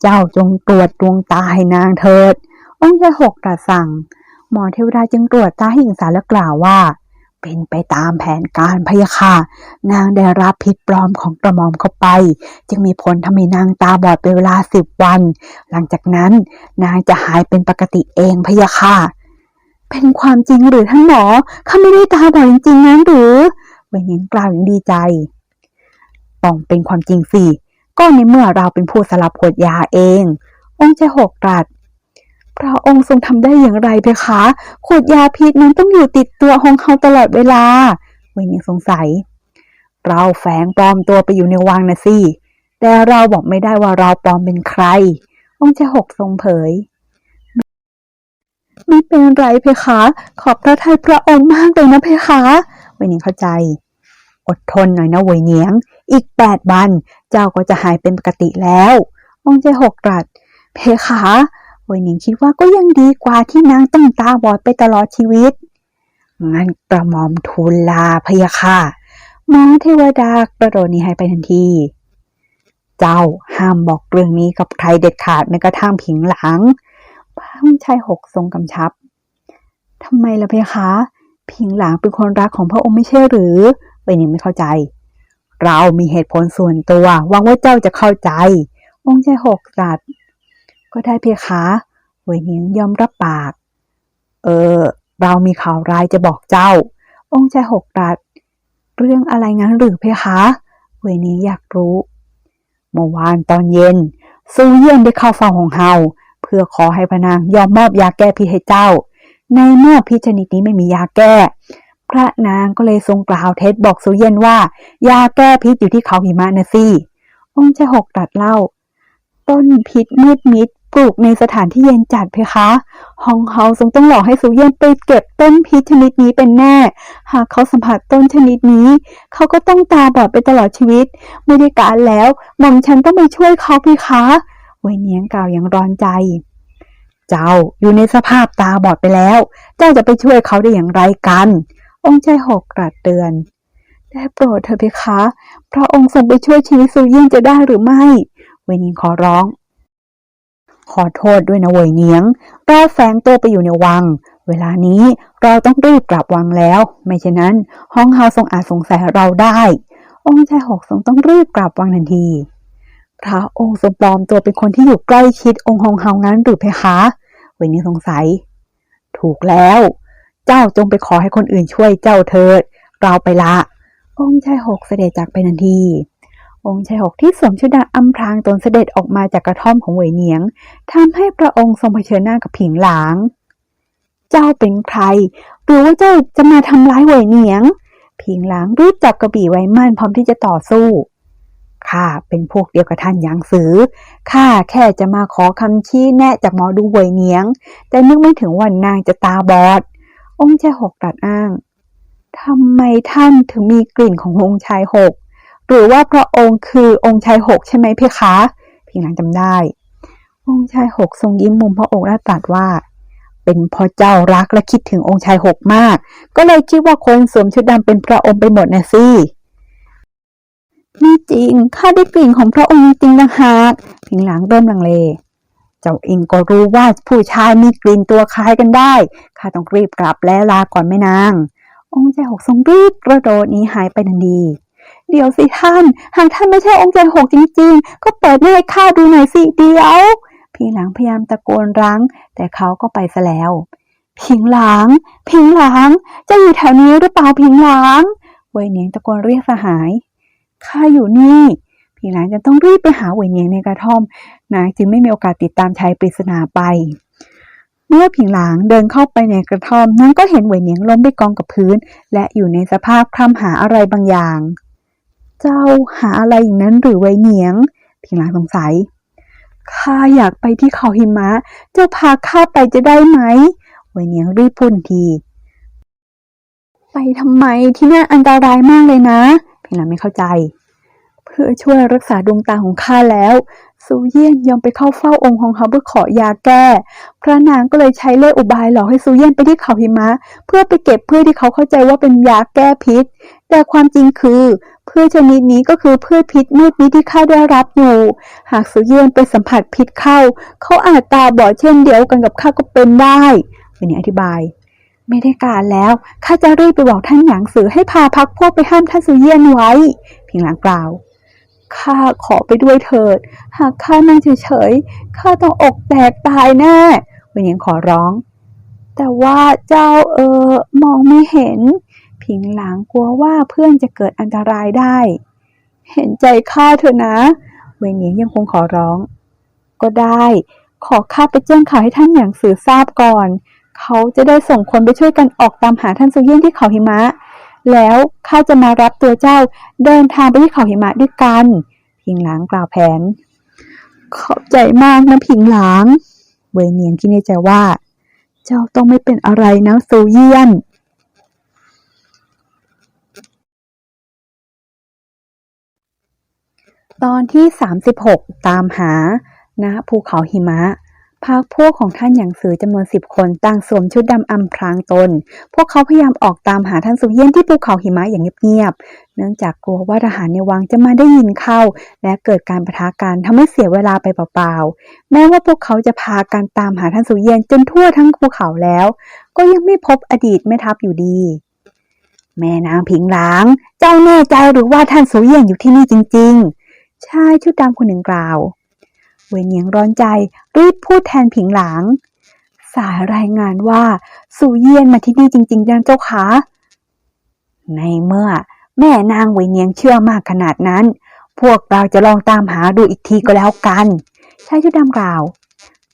เจ้าจงตรวจดวงตาให้นางเถิด องค์ชายหกตรัสสั่ง หมอเทวดาจึงตรวจตาให้หญิงสาวและกล่าวว่า เป็นไปตามแผนการพะยะค่ะ นางได้รับพิษปลอมของกระหม่อมเข้าไป จึงมีผลทำให้นางตาบอดเป็นเวลาสิบวัน หลังจากนั้นนางจะหายเป็นปกติเองพะยะค่ะเป็นความจริงหรือท่านหมอข้าไม่ได้ตาบอดจริงๆนั้นหรือเวนหญิงกล่าวอย่างดีใจ ต้องเป็นความจริงสิ ก็ในเมื่อเราเป็นผู้สลับขวดยาเอง องค์เจหกตรัสพระองค์ทรงทำได้อย่างไรเพคะ ขวดยาพิษนั้นต้องอยู่ติดตัวของเขาตลอดเวลา เวนยังสงสัย เราแฝงปลอมตัวไปอยู่ในวังนะสิ แต่เราบอกไม่ได้ว่าเราปลอมเป็นใคร องค์เจหกทรงเผยไม่เป็นไรเพคะ ขอบพระทัยพระองค์มากเลยนะเพคะเวเนียงเข้าใจ อดทนหน่อยนะเวยเนียง อีกแปดวัน เจ้าก็จะหายเป็นปกติแล้ว องค์เจหกตรัส เพคะเวยเนียงคิดว่าก็ยังดีกว่าที่นางต้องตาบอดไปตลอดชีวิต งั้นกระหม่อมทูลลาพยะค่ะม้าเทวดากระโดดหนีหายไปทันที เจ้าห้ามบอกเรื่องนี้กับใครเด็ดขาดแม้กระทั่งผิงหลังพระองค์ชายหกทรงกำชับทำไมล่ะเพคะ ผิงหลางเป็นคนรักของพระองค์ไม่ใช่หรือเวยนิงไม่เข้าใจ เรามีเหตุผลส่วนตัวหวังว่าเจ้าจะเข้าใจ องค์ชายหกตรัสก็ได้เพคะเวยนิงยอมรับปาก เออ เรามีข่าวร้ายจะบอกเจ้า องค์ชายหกตรัสเรื่องอะไรงั้นหรือเพคะเวยนิงอยากรู้ เมื่อวานตอนเย็น ซูเยี่ยนได้เข้าเฝ้าของเฮาเพื่อขอให้พนางยอมมอบยาแก้พิษให้เจ้า ในเมื่อพิษชนิดนี้ไม่มียาแก้ พระนางก็เลยทรงกล่าวเท็จบอกซูเยี่ยนว่ายาแก้พิษอยู่ที่เขาหิมะนะสิองค์ชหกตรัสเล่า ต้นพิษมืดมิดปลูกในสถานที่เย็นจัดเพคะฮองเฮาทรงต้องหลอกให้ซูเยี่ยนไปเก็บต้นพิษชนิดนี้เป็นแน่ หากเขาสัมผัสต้นชนิดนี้ เขาก็ต้องตาบอดไปตลอดชีวิต ไม่ได้การแล้วหม่อมฉันต้องไปช่วยเขาเพคะเวเนียงกล่าวอย่างร้อนใจ เจ้าอยู่ในสภาพตาบอดไปแล้ว เจ้าจะไปช่วยเขาได้อย่างไรกัน องค์ชายหกตรัสเตือน ได้โปรดเถอะเพคะ พระองค์ทรงไปช่วยชีวิตซูเยี่ยนจะได้หรือไม่ เวนียงขอร้อง ขอโทษด้วยนะเวยเนียง เราแฝงตัวไปอยู่ในวัง เวลานี้เราต้องรีบกลับวังแล้ว ไม่เช่นนั้น ห้องเฮาทรงอาจสงสัยเราได้ องค์ชายหกทรงต้องรีบกลับวังทันที พระองค์ทรงปลอมตัวเป็นคนที่อยู่ใกล้ชิดองค์ฮองเฮางั้นหรือเพคะ เวนี้สงสัย ถูกแล้ว เจ้าจงไปขอให้คนอื่นช่วยเจ้าเถิด เราไปละ องค์ชายหกเสด็จจากไปทันที องค์ชายหกที่สวมชุดดำอำพรางตนเสด็จออกมาจากกระท่อมของเหวยเหนียงทำให้พระองค์ทรงเผชิญหน้ากับผิงหลาง เจ้าเป็นใคร หรือว่าเจ้าจะมาทำร้ายเหวยเหนียง ผิงหลางรีบจับกระบี่ไว้มั่นพร้อมที่จะต่อสู้ข้าเป็นพวกเดียวกับท่านยางสือ ข้าแค่จะมาขอคำชี้แนะจากหมอดูหวยเนียง แต่นึกไม่ถึงว่านางจะตาบอด องค์ชายหกตรัสอ้างทำไมท่านถึงมีกลิ่นขององค์ชายหก หรือว่าพระองค์คือองค์ชายหกใช่ไหมเพคะพิงหลังจำได้ องค์ชายหกทรงยิ้มมุมพระองค์และตรัสว่า เป็นพระเจ้ารักและคิดถึงองค์ชายหกมาก ก็เลยคิดว่าคนสวมชุดดำเป็นพระองค์ไปหมดนะสินี่จริงข้าได้กลิ่นของพระองค์จริงๆต่างหากพิงหลังเริ่มลังเล เจ้าเองก็รู้ว่าผู้ชายมีกลิ่นตัวคล้ายกันได้ ข้าต้องรีบกลับแล้วลาก่อนแม่นาง องค์ชายหกทรงรีบกระโดดหนีหายไปทันทีเดี๋ยวสิท่าน หากท่านไม่ใช่องค์ชายหกจริงๆ ก็เปิดให้ข้าดูหน่อยสิเดียว พิงหลังพยายามตะโกนรั้ง แต่เขาก็ไปซะแล้ว พิงหลัง พิงหลัง จะอยู่แถวนี้หรือเปล่าพิงหลังเวยเนียงตะโกนเรียกสหาย ข้าอยู่นี่ พิงหลังจะต้องรีบไปหาเวยเหนียงในกระท่อมนางจึงไม่มีโอกาสติดตามชายปริศนาไป เมื่อผิงหลางเดินเข้าไปในกระท่อมนางก็เห็นเหวยเหนียงล้มไปกองกับพื้น และอยู่ในสภาพคลำหาอะไรบางอย่าง เจ้าหาอะไรอย่างนั้นหรือเหวยเหนียงผิงหลางสงสัยข้าอยากไปที่เขาหิมะ เจ้าพาข้าไปจะได้ไหมเหวยเหนียงรีบพูดทีไปทำไมที่นั่นอันตรายมากเลยนะผิงหลางไม่เข้าใจ เพื่อช่วยรักษาดวงตาของข้าแล้วซูเยี่ยนยอมไปเข้าเฝ้าองค์ของเขาเพื่อขอยาแก้ พระนางก็เลยใช้เล่ห์อุบายหลอกให้ซูเยี่ยนไปที่เขาหิมะ เพื่อไปเก็บเพื่อที่เขาเข้าใจว่าเป็นยาแก้พิษ แต่ความจริงคือพืชชนิดนี้ก็คือพืชพิษมืดมิดที่ข้าได้รับอยู่ หากสุเยี่ยนไปสัมผัสพิษเข้า เขาอาจตาบอดเช่นเดียวกันกับข้าก็เป็นได้เวเนียงอธิบายไม่ได้การแล้ว ข้าจะรีบไปบอกท่านหยางสือให้พาพักพวกไปห้ามท่านสุเยี่ยนไว้ เพิงหลังกล่าว ข้าขอไปด้วยเถิด หากข้านั่งเฉยๆข้าต้องอกแตกตายแน่เวเนียงขอร้อง แต่ว่าเจ้าเออมองไม่เห็นพิงหลังกลัวว่าเพื่อนจะเกิดอันตรายได้ เห็นใจข้าเถอะนะ เวเนียงยังคงขอร้อง ก็ได้ ขอข้าไปแจ้งข่าวให้ท่านหยางสื่อทราบก่อน เขาจะได้ส่งคนไปช่วยกันออกตามหาท่านซุเยี่ยนที่เขาหิมะ แล้วข้าจะมารับตัวเจ้าเดินทางไปที่เขาหิมะด้วยกัน พิงหลางกล่าวแผน ขอบใจมากนะพิงหลาง เวยเนียงคิดในใจว่า เจ้าต้องไม่เป็นอะไรนะซูเยียนตอนที่ 36 ตามหาณภูเขาหิมะ พรรคพวกของท่านหยางสือจำนวนสิบคนต่างสวมชุดดำอำพรางตน พวกเขาพยายามออกตามหาท่านสุเยี่ยนที่ภูเขาหิมะอย่างเงียบๆ เนื่องจากกลัวว่าทหารในวังจะมาได้ยินเข้า และเกิดการประทะกันทำให้เสียเวลาไปเปล่าๆ แม้ว่าพวกเขาจะพากันตามหาท่านสุเยี่ยนจนทั่วทั้งภูเขาแล้ว ก็ยังไม่พบอดีตแม่ทัพอยู่ดี แม่นางผิงหลาง เจ้าแน่ใจหรือว่าท่านสุเยี่ยนอยู่ที่นี่จริง ๆ ชายชุดดำคนหนึ่งกล่าว เวยเนียงร้อนใจรีบพูดแทนผิงหลาง สายรายงานว่าสุเยี่ยนมาที่นี่จริงๆนะเจ้าคะในเมื่อแม่นางเวยเนียงเชื่อมากขนาดนั้น พวกเราจะลองตามหาดูอีกทีก็แล้วกันชายชุดดำกล่าว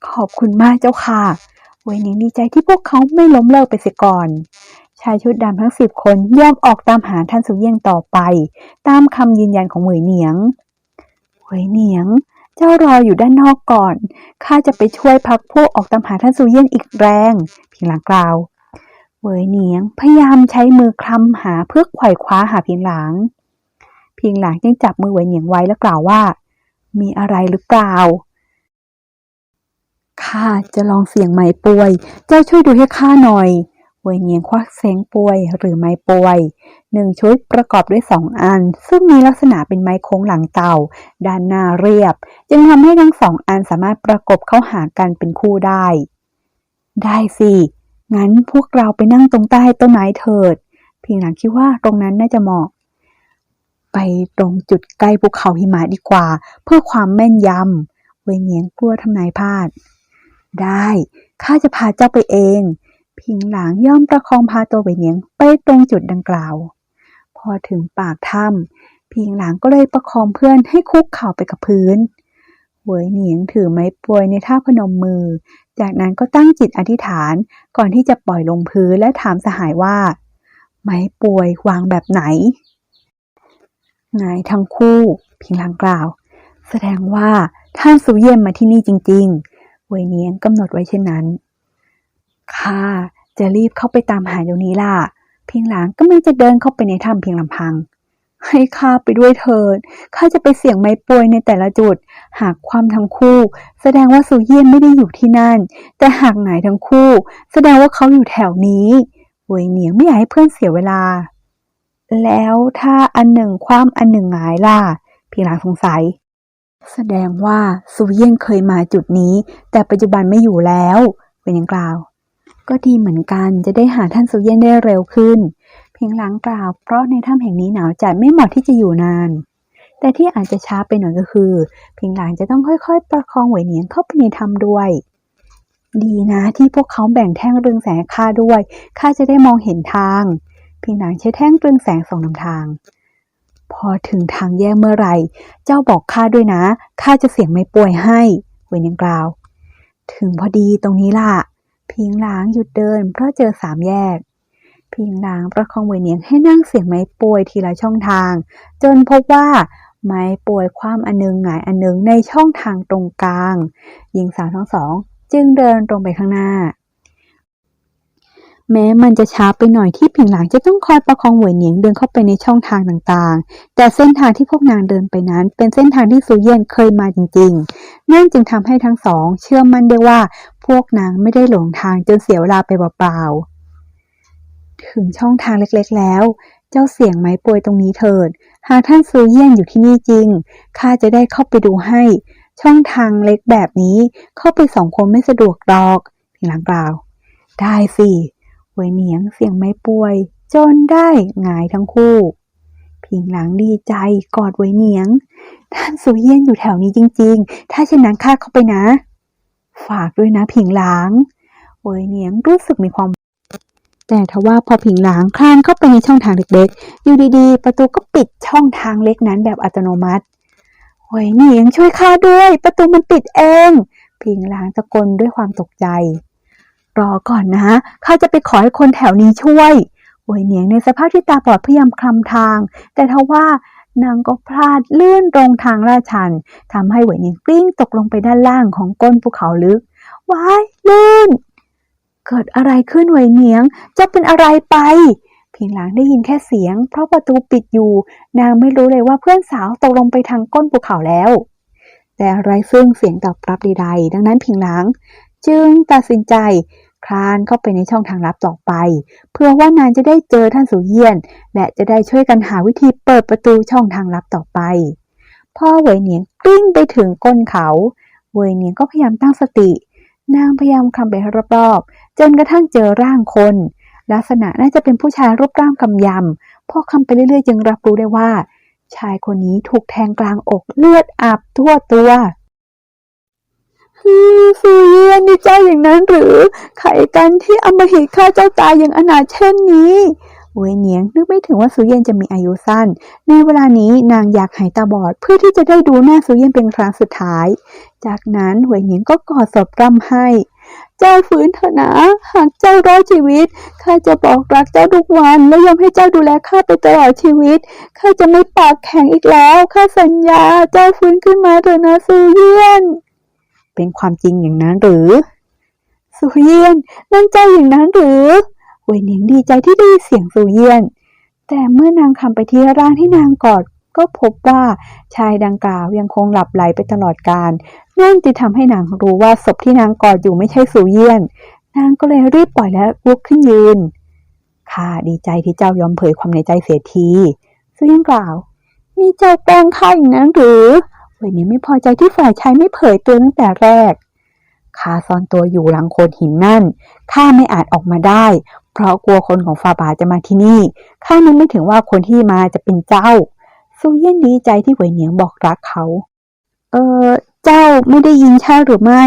ขอบคุณมากเจ้าค่ะเวยเนียงดีใจที่พวกเขาไม่ล้มเลิกไปเสียก่อนชายชุดดำทั้งสิบคนย่อมออกตามหาท่านสุเยี่ยงต่อไป ตามคำยืนยันของเหวยเหนียงเหวยเหนียง เจ้ารออยู่ด้านนอกก่อน ข้าจะไปช่วยพักพวกออกตามหาท่านสุเยี่ยนอีกแรงพิงหลังกล่าว เวยเหนียงพยายามใช้มือคลำหาเพื่อไขว่คว้าหาพิงหลังพิงหลังยังจับมือเวยเหนียงไว้แล้วกล่าวว่า มีอะไรหรือเปล่า ข้าจะลองเสียงไม้ป่วย เจ้าช่วยดูให้ข้าหน่อยเวยเหนียงควักเสียงป่วยหรือไม้ป่วย หนึ่งชุดประกอบด้วยสองอัน ซึ่งมีลักษณะเป็นไม้โค้งหลังเต่าด้านหน้าเรียบ จึงทำให้ทั้งสองอันสามารถประกบเข้าหากันเป็นคู่ได้ ได้สิ งั้นพวกเราไปนั่งตรงใต้ต้นไม้เถิด เพียงหลังคิดว่าตรงนั้นน่าจะเหมาะ ไปตรงจุดใกล้ภูเขาหิมะดีกว่า เพื่อความแม่นยำเวยเนียงกลัวทำนายพลาด ได้ข้าจะพาเจ้าไปเองพิงหลางย่อมประคองพาตัวเวยเนียงไปตรงจุดดังกล่าว พอถึงปากถ้ำพิงหลางก็เลยประคองเพื่อนให้คุกเข่าไปกับพื้นเหวยเหนียงถือไม้ป่วยในท่าพนมมือ จากนั้นก็ตั้งจิตอธิษฐานก่อนที่จะปล่อยลงพื้นและถามสหายว่า ไม้ป่วยวางแบบไหนหงายทั้งคู่พิงหลางกล่าว แสดงว่าท่านสุเยี่ยมมาที่นี่จริงๆเวยเนียงกำหนดไว้เช่นนั้นข้าจะรีบเข้าไปตามหาเดี๋ยวนี้ล่ะ พียงหลางก็ไม่จะเดินเข้าไปในถ้ำเพียงลำพัง ให้ข้าไปด้วยเถิดข้าจะไปเสี่ยงไม้ป่วยในแต่ละจุด หากความทั้งคู่ แสดงว่าสุเยี่ยนไม่ได้อยู่ที่นั่น แต่หากหงายทั้งคู่ แสดงว่าเขาอยู่แถวนี้เวยเหนียงไม่อยากให้เพื่อนเสียเวลา แล้วถ้าอันหนึ่งคว่ำอันหนึ่งหงายล่ะเพียงหลางสงสัย แสดงว่าซูเยี่ยนเคยมาจุดนี้ แต่ปัจจุบันไม่อยู่แล้วเป็นยังกล่าว ก็ดีเหมือนกันจะได้หาท่านซูเยี่ยนได้เร็วขึ้น เพียงหลังกล่าว เพราะในถ้ำแห่งนี้หนาวจัดไม่เหมาะที่จะอยู่นาน แต่ที่อาจจะช้าไปหน่อยก็คือ เพียงหลังจะต้องค่อยๆ ประคองเหวยเหนียงเข้าไปในถ้ำด้วย ดีนะที่พวกเขาแบ่งแท่งเรืองแสงข้าด้วยข้าจะได้มองเห็นทาง เพียงหลังใช้แท่งเรืองแสงส่องนำทาง พอถึงทางแยกเมื่อไหร่ เจ้าบอกข้าด้วยนะข้าจะเสียงไม่ป่วยให้เวยยังกล่าว ถึงพอดีตรงนี้ล่ะ พิงหลางหยุดเดินเพราะเจอสามแยกพิงหลางประคองเวยเนียงให้นั่งเสียงไม้ป่วยทีละช่องทาง จนพบว่าไม้ป่วยความอันหนึงหงายอันหนึงในช่องทางตรงกลางหญิงสาวทั้งสอง จึงเดินตรงไปข้างหน้า แม้มันจะช้าไปหน่อยที่ผิงหลังจะต้องคอยประคองหวยเหนียงเดินเข้าไปในช่องทางต่างๆ แต่เส้นทางที่พวกนางเดินไปนั้น เป็นเส้นทางที่ซูเยียนเคยมาจริงๆ นั่นจึงทำให้ทั้งสอง เชื่อมั่นได้ว่าพวกนางไม่ได้หลงทางจนเสียเวลาไปเปล่าๆ ถึงช่องทางเล็กๆแล้ว เจ้าเสียงไม้ป่วยตรงนี้เถิด หากท่านซูเย่นอยู่ที่นี่จริง ข้าจะได้เข้าไปดูให้ ช่องทางเล็กแบบนี้เข้าไปสองคนไม่สะดวกหรอกพิงหลังกล่าว ได้สิ เวยเหนียงเสียงไม่ป่วย จนได้หงายทั้งคู่พิงหลังดีใจกอดเวยเหนียง ท่านซูเยี่ยนอยู่แถวนี้จริง ๆ ถ้าเช่นนั้นข้าเข้าไปนะ ฝากด้วยนะผิงหลางเวยเหนียงรู้สึกมีความแต่ทว่าพอผิงหลางคลานเข้าไปในช่องทางเล็กๆ อยู่ดีๆ ประตูก็ปิดช่องทางเล็กนั้นแบบอัตโนมัติเวยเหนียงช่วยข้าด้วย ประตูมันปิดเอง ผิงหลางตะโกนด้วยความตกใจ รอก่อนนะข้าจะไปขอให้คนแถวนี้ช่วยเวยเหนียงในสภาพที่ตาบอดพยายามคลำทาง แต่ทว่านางก็พลาดเลื่อนลงทางลาชันทำให้เวยเหนียงกลิ้งตกลงไปด้านล่างของก้นภูเขาลึกว้ายลื่น เกิดอะไรขึ้นเวยเหนียงจะเป็นอะไรไป เพิงหลางได้ยินแค่เสียง เพราะประตูปิดอยู่ นางไม่รู้เลยว่าเพื่อนสาวตกลงไปทางก้นภูเขาแล้วแต่ไรซึ่งเสียงตอบรับใดๆ ดังนั้นพิงหลาง จึงตัดสินใจคลานเข้าไปในช่องทางลับต่อไป เพื่อว่านางจะได้เจอท่านสุเยียน และจะได้ช่วยกันหาวิธีเปิดประตูช่องทางลับต่อไป พ่อเวยเหนียงกลิ้งไปถึงก้นเขาเวยเหนียงก็พยายามตั้งสติ นางพยายามคลำไปรอบๆจนกระทั่งเจอร่างคน ลักษณะน่าจะเป็นผู้ชายรูปร่างกำยำพอคำไปเรื่อยๆ จึงรับรู้ได้ว่า ชายคนนี้ถูกแทงกลางอกเลือดอาบทั่วตัว ฮือฟูเยียนนี่เจ้าอย่างนั้นหรือใครกันที่อำมหิตฆ่าเจ้าตายอย่างอนาถเช่นนี้เวยเหนียงนึกไม่ถึงว่าซูเยียนจะมีอายุสั้น ในเวลานี้นางอยากหายตาบอดเพื่อที่จะได้ดูหน้าซูเยียนเป็นครั้งสุดท้าย จากนั้นเวยเหนียงก็กอดศพร่ำให้ เจ้าฟื้นเถอะนะ หากเจ้ารอดชีวิต ข้าจะบอกรักเจ้าทุกวันและยอมให้เจ้าดูแลข้าไปตลอดชีวิต ข้าจะไม่ปากแข็งอีกแล้ว ข้าสัญญา เจ้าฟื้นขึ้นมาเถอะนะซูเยียน เป็นความจริงอย่างนั้นหรือซูเยียนนั่นเจ้าอย่างนั้นหรือเวยเหนียงดีใจที่ได้เสียงซูเยียน แต่เมื่อนางคำไปที่ร่างที่นางกอดก็พบว่าชายดังกล่าวยังคงหลับไหลไปตลอดกาลนั่นจึงทำให้นางรู้ว่าศพที่นางกอดอยู่ไม่ใช่สูเยียน นางก็เลยรีบปล่อยและลุกขึ้นยืนข้าดีใจที่เจ้ายอมเผยความในใจเสียทีสูเยียนกล่าวนี่เจ้าแกล้งข้าอย่างนั้นหรือ วยนี้ไม่พอใจที่ฝ่ายชายไม่เผยตัวตั้งแต่แรก ข้าซ่อนตัวอยู่หลังโคนหินนั่น ข้าไม่อาจออกมาได้ เพราะกลัวคนของฟาบาจะมาที่นี่ ข้านึกไม่ถึงว่าคนที่มาจะเป็นเจ้าซูเยียนดีใจที่เหวยเหนียงบอกรักเขา เออ เจ้าไม่ได้ยินใช่หรือไม่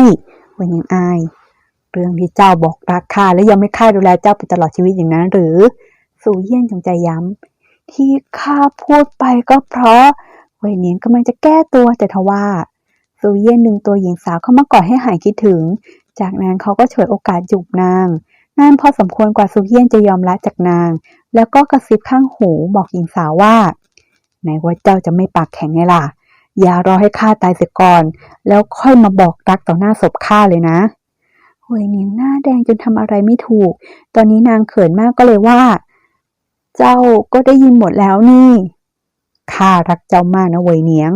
เหวยเหนียงอาย เรื่องที่เจ้าบอกรักข้าและยังไม่ข้าดูแลเจ้าไปตลอดชีวิตอย่างนั้นหรือซูเยียนจงใจย้ำที่ข้าพูดไปก็เพราะ วเหนียงกำลังจะแก้ตัวแต่ทว่าซูเยียนดึงตัวหญิงสาวเข้ามากอดให้หายคิดถึง จากนั้นเขาก็ฉวยโอกาสจูบนางนานพอสมควรกว่าซูเยียนจะยอมละจากนาง แล้วก็กระซิบข้างหูบอกหญิงสาวว่าไหนว่าเจ้าจะไม่ปากแข็งไงล่ะ อย่ารอให้ข้าตายเสียก่อน แล้วค่อยมาบอกรักต่อหน้าศพข้าเลยนะหวยเนียงหน้าแดงจนทำอะไรไม่ถูก ตอนนี้นางเขินมากก็เลยว่า เจ้าก็ได้ยินหมดแล้วนี่ ข้ารักเจ้ามากนะเวยเหนียง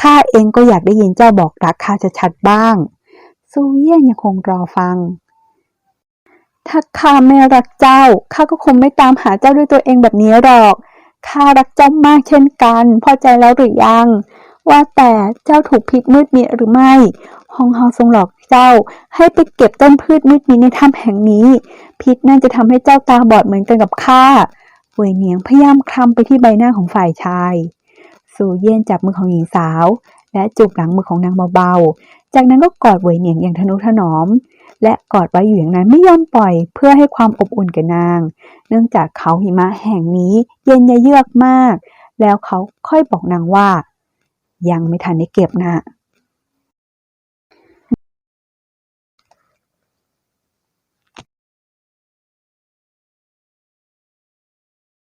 ข้าเองก็อยากได้ยินเจ้าบอกรักข้าจะชัดบ้าง ซูเยียนยังคงรอฟัง ถ้าข้าไม่รักเจ้า ข้าก็คงไม่ตามหาเจ้าด้วยตัวเองแบบนี้หรอก ข้ารักเจ้ามากเช่นกัน พอใจแล้วหรือยัง ว่าแต่เจ้าถูกพิษมืดมิดหรือไม่ ฮองเฮาทรงหลอกเจ้า ให้ไปเก็บต้นพืชมืดมิดในถ้ำแห่งนี้ พิษน่าจะทำให้เจ้าตาบอดเหมือนกันกับข้า เวยเหนียงพยายามคลำไปที่ใบหน้าของฝ่ายชาย สูเยี่ยนจับมือของหญิงสาว และจูบหลังมือของนางเบาๆ จากนั้นก็กอดเวยเหนียงอย่างทนุถนอม และกอดไว้อยู่อย่างนั้นไม่ยอมปล่อยเพื่อให้ความอบอุ่นแก่นาง เนื่องจากเขาหิมะแห่งนี้เย็นเยือกมาก แล้วเขาค่อยบอกนางว่า ยังไม่ทันได้เก็บนะ